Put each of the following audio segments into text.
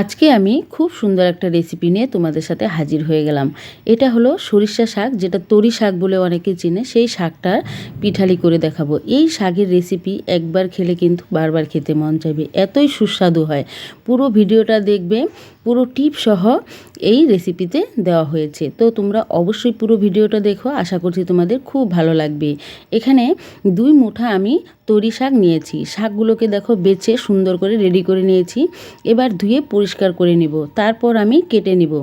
আজকে আমি খুব সুন্দর একটা রেসিপি নিয়ে তোমাদের সাথে হাজির হয়ে গেলাম। এটা হলো সরিষা শাক, যেটা তরি শাক বলে অনেকে চিনে। সেই শাকটার পিঠালি করে দেখাবো। এই শাকের রেসিপি একবার খেলে কিন্তু বারবার খেতে মন চাইবে। এতই সুস্বাদু হয়। পুরো ভিডিওটা দেখবে। পুরো টিপ সহ এই রেসিপিতে দেওয়া হয়েছে। তো তোমরা অবশ্যই পুরো ভিডিওটা দেখো, আশা করছি তোমাদের খুব ভালো লাগবে। এখানে দুই মুঠা আমি তরি শাক নিয়েছি। শাকগুলোকে দেখো বেছে সুন্দর করে রেডি করে নিয়েছি। এবার ধুয়ে পরিষ্কার করে নিব। তারপর আমি কেটে নিব।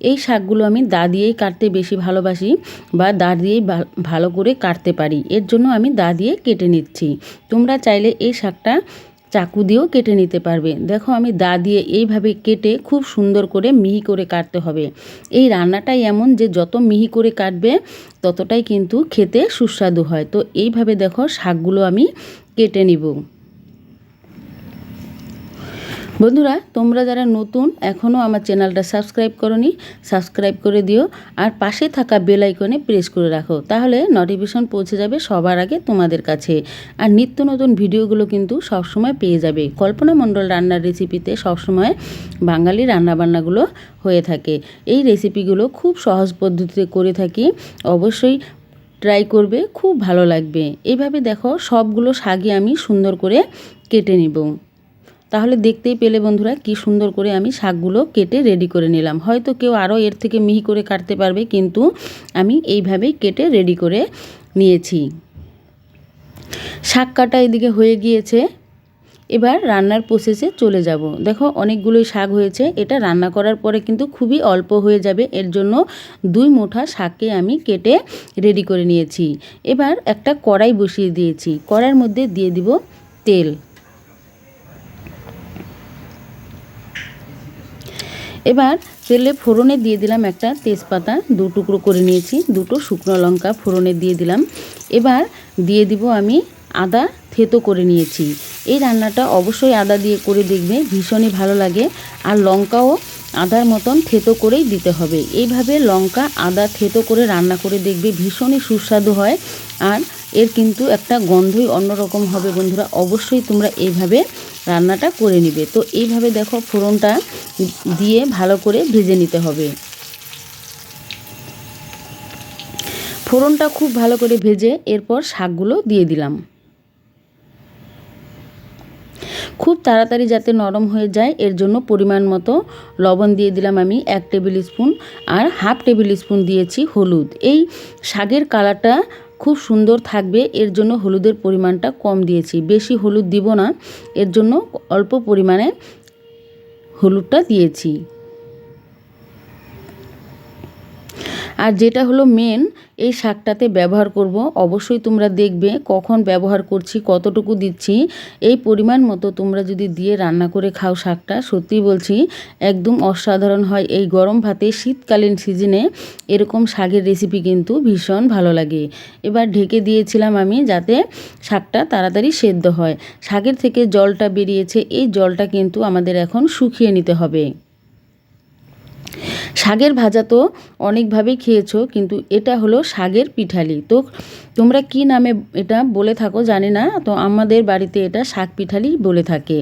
এই শাকগুলো আমি দা দিয়েই কাটতে বেশি ভালোবাসি বা দা দিয়েই ভালো করে কাটতে পারি। এর জন্য আমি দা দিয়ে কেটে নিচ্ছি। তোমরা চাইলে এই শাকটা চাকু দিয়েও কেটে নিতে পারবে। দেখো আমি দা দিয়ে এইভাবে কেটে খুব সুন্দর করে মিহি করে কাটতে হবে। এই রান্নাটাই এমন যে যত মিহি করে কাটবে, ততটাই কিন্তু খেতে সুস্বাদু হয়। তো এইভাবে দেখো শাকগুলো আমি কেটে নিব। বন্ধুরা, তোমরা যারা নতুন এখনও আমার চ্যানেলটা সাবস্ক্রাইব করনি, সাবস্ক্রাইব করে দিও আর পাশে থাকা বেল আইকনে প্রেস করে রাখো। তাহলে নোটিফিকেশন পৌঁছে যাবে সবার আগে তোমাদের কাছে। আর নিত্য নতুন ভিডিওগুলো কিন্তু সবসময় পেয়ে যাবে। কল্পনা মণ্ডল রান্নার রেসিপিতে সবসময় বাঙালি রান্নাবান্নাগুলো হয়ে থাকে। এই রেসিপিগুলো খুব সহজ পদ্ধতিতে করে থাকি। অবশ্যই ট্রাই করবে, খুব ভালো লাগবে। এইভাবে দেখো সবগুলো শাগে আমি সুন্দর করে কেটে নিব। তাহলে দেখতেই পেলে বন্ধুরা কি সুন্দর করে আমি শাকগুলো কেটে রেডি করে নিলাম। হয়তো কেউ আরও এর থেকে মিহি করে কাটতে পারবে, কিন্তু আমি এইভাবেই কেটে রেডি করে নিয়েছি। শাক কাটা এদিকে হয়ে গিয়েছে। এবার রান্নার প্রসেসে চলে যাব। দেখো অনেকগুলোই শাক হয়েছে। এটা রান্না করার পরে কিন্তু খুবই অল্প হয়ে যাবে। এর জন্য দুই মুঠা শাককে আমি কেটে রেডি করে নিয়েছি। এবার একটা কড়াই বসিয়ে দিয়েছি। কড়াইয়ের মধ্যে দিয়ে দিব তেল। এবার তেলে ফোড়নে দিয়ে দিলাম একটা তেজপাতা, দু টুকরো করে নিয়েছি, দুটো শুকনো লঙ্কা ফোড়নে দিয়ে দিলাম। এবার দিয়ে দিব আমি আদা থেতো করে নিয়েছি। এই রান্নাটা অবশ্যই আদা দিয়ে করে দেখবে, ভীষণই ভালো লাগে। আর লঙ্কাও আদার মতন থেতো করেই দিতে হবে। এইভাবে লঙ্কা, আদা থেতো করে রান্না করে দেখবে, ভীষণই সুস্বাদু হয়। আর এর কিন্তু একটা গন্ধই অন্যরকম হবে বন্ধুরা। অবশ্যই তোমরা এইভাবে রান্নাটা করে নিবে। তো এইভাবে দেখো ফোড়নটা দিয়ে ভালো করে ভেজে নিতে হবে। ফোড়নটা খুব ভালো করে ভেজে এরপর শাকগুলো দিয়ে দিলাম। খুব তাড়াতাড়ি যাতে নরম হয়ে যায়, এর জন্য পরিমাণ মতো লবণ দিয়ে দিলাম আমি এক টেবিল স্পুন আর হাফ টেবিল স্পুন দিয়েছি হলুদ। এই শাকের কালারটা খুব সুন্দর থাকবে, এর জন্য হলুদের পরিমাণটা কম দিয়েছি। বেশি হলুদ দিব না, এর জন্য অল্প পরিমাণে হলুদটা দিয়েছি। আর যেটা হলো মেন এই শাকটাতে ব্যবহার করব। অবশ্যই তোমরা দেখবে কখন ব্যবহার করছি, কতটুকু দিচ্ছি। এই পরিমাণ মতো তোমরা যদি দিয়ে রান্না করে খাও শাকটা, সত্যি বলছি একদম অসাধারণ হয়। এই গরম ভাতে শীতকালীন সিজনে এরকম শাকের রেসিপি কিন্তু ভীষণ ভালো লাগে। এবার ঢেকে দিয়েছিলাম আমি যাতে শাকটা তাড়াতাড়ি সেদ্ধ হয়। শাকের থেকে জলটা বেরিয়েছে, এই জলটা কিন্তু আমাদের এখন শুকিয়ে নিতে হবে। শাগের ভাজা তো অনেকভাবেই খেয়েছো, কিন্তু এটা হলো শাগের পিঠালি। তো তোমরা কি নামে এটা বলে থাকো, জানি না। তো আমাদের বাড়িতে এটা শাক পিঠালি বলে থাকে।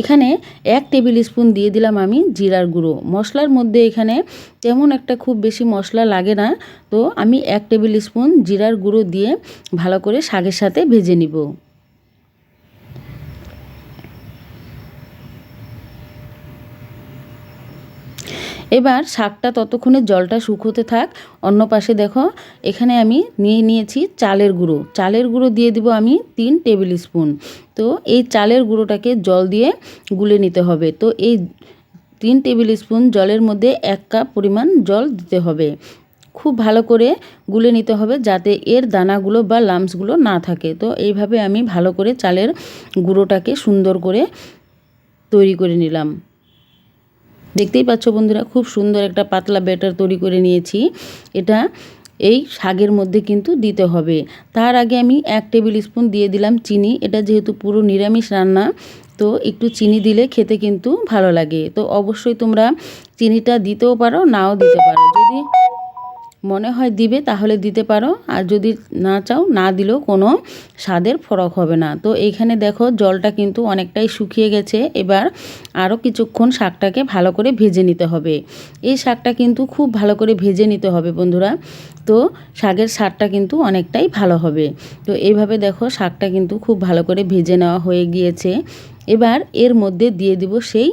এখানে এক টেবিল স্পুন দিয়ে দিলাম আমি জিরার গুঁড়ো। মশলার মধ্যে এখানে তেমন একটা খুব বেশি মশলা লাগে না। তো আমি এক টেবিল স্পুন জিরার গুঁড়ো দিয়ে ভালো করে শাগের সাথে ভেজে নিব। এবার শাকটা ততক্ষণে জলটা শুকোতে থাক। অন্য পাশে দেখো, এখানে আমি নিয়ে নিয়েছি চালের গুঁড়ো। চালের গুঁড়ো দিয়ে দিব আমি তিন টেবিল স্পুন। তো এই চালের গুঁড়োটাকে জল দিয়ে গুলে নিতে হবে। তো এই তিন টেবিল স্পুন জলের মধ্যে এক কাপ পরিমাণ জল দিতে হবে। খুব ভালো করে গুলে নিতে হবে যাতে এর দানাগুলো বা লামসগুলো না থাকে। তো এইভাবে আমি ভালো করে চালের গুঁড়োটাকে সুন্দর করে তৈরি করে নিলাম। দেখতেই পাচ্ছ বন্ধুরা, খুব সুন্দর একটা পাতলা ব্যাটার তৈরি করে নিয়েছি। এটা এই শাকের মধ্যে কিন্তু দিতে হবে। তার আগে আমি এক টেবিল স্পুন দিয়ে দিলাম চিনি। এটা যেহেতু পুরো নিরামিষ রান্না, তো একটু চিনি দিলে খেতে কিন্তু ভালো লাগে। তো অবশ্যই তোমরা চিনিটা দিতেও পারো, নাও দিতে পারো। যদি মনে হয় দিবে, তাহলে দিতে পারো। আর যদি না চাও, না দিলেও কোনো স্বাদের ফরক হবে না। তো এইখানে দেখো, জলটা কিন্তু অনেকটাই শুকিয়ে গেছে। এবার আরও কিছুক্ষণ শাকটাকে ভালো করে ভেজে নিতে হবে। এই শাকটা কিন্তু খুব ভালো করে ভেজে নিতে হবে বন্ধুরা। তো শাকের স্বাদটা কিন্তু অনেকটাই ভালো হবে। তো এইভাবে দেখো, শাকটা কিন্তু খুব ভালো করে ভেজে নেওয়া হয়ে গিয়েছে। এবার এর মধ্যে দিয়ে দিব সেই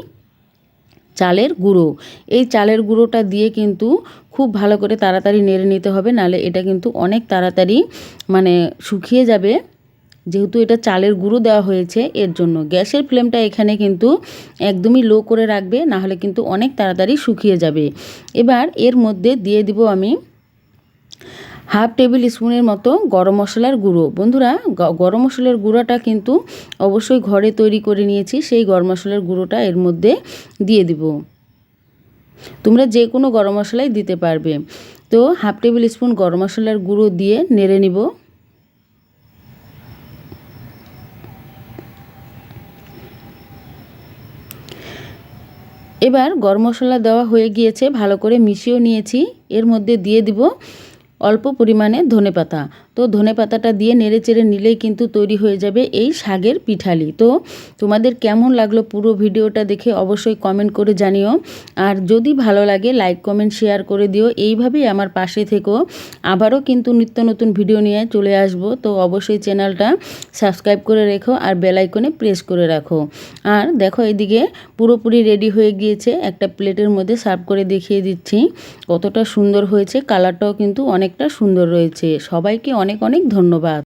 চালের গুঁড়ো। এই চালের গুঁড়োটা দিয়ে কিন্তু খুব ভালো করে তাড়াতাড়ি নেড়ে নিতে হবে, নালে এটা কিন্তু অনেক তাড়াতাড়ি মানে শুকিয়ে যাবে। যেহেতু এটা চালের গুঁড়ো দেওয়া হয়েছে, এর জন্য গ্যাসের ফ্লেমটা এখানে কিন্তু একদমই লো করে রাখবে, নাহলে কিন্তু অনেক তাড়াতাড়ি শুকিয়ে যাবে। এবার এর মধ্যে দিয়ে দিব আমি হাফ টেবিল স্পুনের মতো গরম মশলার গুঁড়ো। বন্ধুরা গরম মশলার গুঁড়োটা কিন্তু অবশ্যই ঘরে তৈরি করে নিয়েছি, সেই গরম মশলার গুঁড়োটা এর মধ্যে দিয়ে দিব। তোমরা যে কোনো গরম মশলাই দিতে পারবে। তো হাফ টেবিল স্পুন গরম মশলার গুঁড়ো দিয়ে নেড়ে নিব। এবার গরম মশলা দেওয়া হয়ে গিয়েছে, ভালো করে মিশিয়েও নিয়েছি। এর মধ্যে দিয়ে দিব অল্প পরিমাণে ধনে পাতা তো ধনে পাতাটা দিয়ে নেড়ে চেড়ে নিলেই কিন্তু তৈরি হয়ে যাবে এই শাগের পিঠালি। তো তোমাদের কেমন লাগল পুরো ভিডিওটা দেখে অবশ্যই কমেন্ট করে জানিও। আর যদি ভালো লাগে লাইক কমেন্ট শেয়ার করে দিও। এইভাবেই আমার পাশে থেকো। আবারও কিন্তু নিত্য নতুন ভিডিও নিয়ে চলে আসব। তো অবশ্যই চ্যানেলটা সাবস্ক্রাইব করে রেখো আর বেলাইকনে প্রেস করে রাখো। আর দেখো এদিকে পুরোপুরি রেডি হয়ে গিয়েছে। একটা প্লেটের মধ্যে সার্ভ করে দেখিয়ে দিচ্ছি। কতটা সুন্দর হয়েছে। কালারটাও কিন্তু অনেকটা সুন্দর রয়েছে। সবাইকে অনেক অনেক ধন্যবাদ।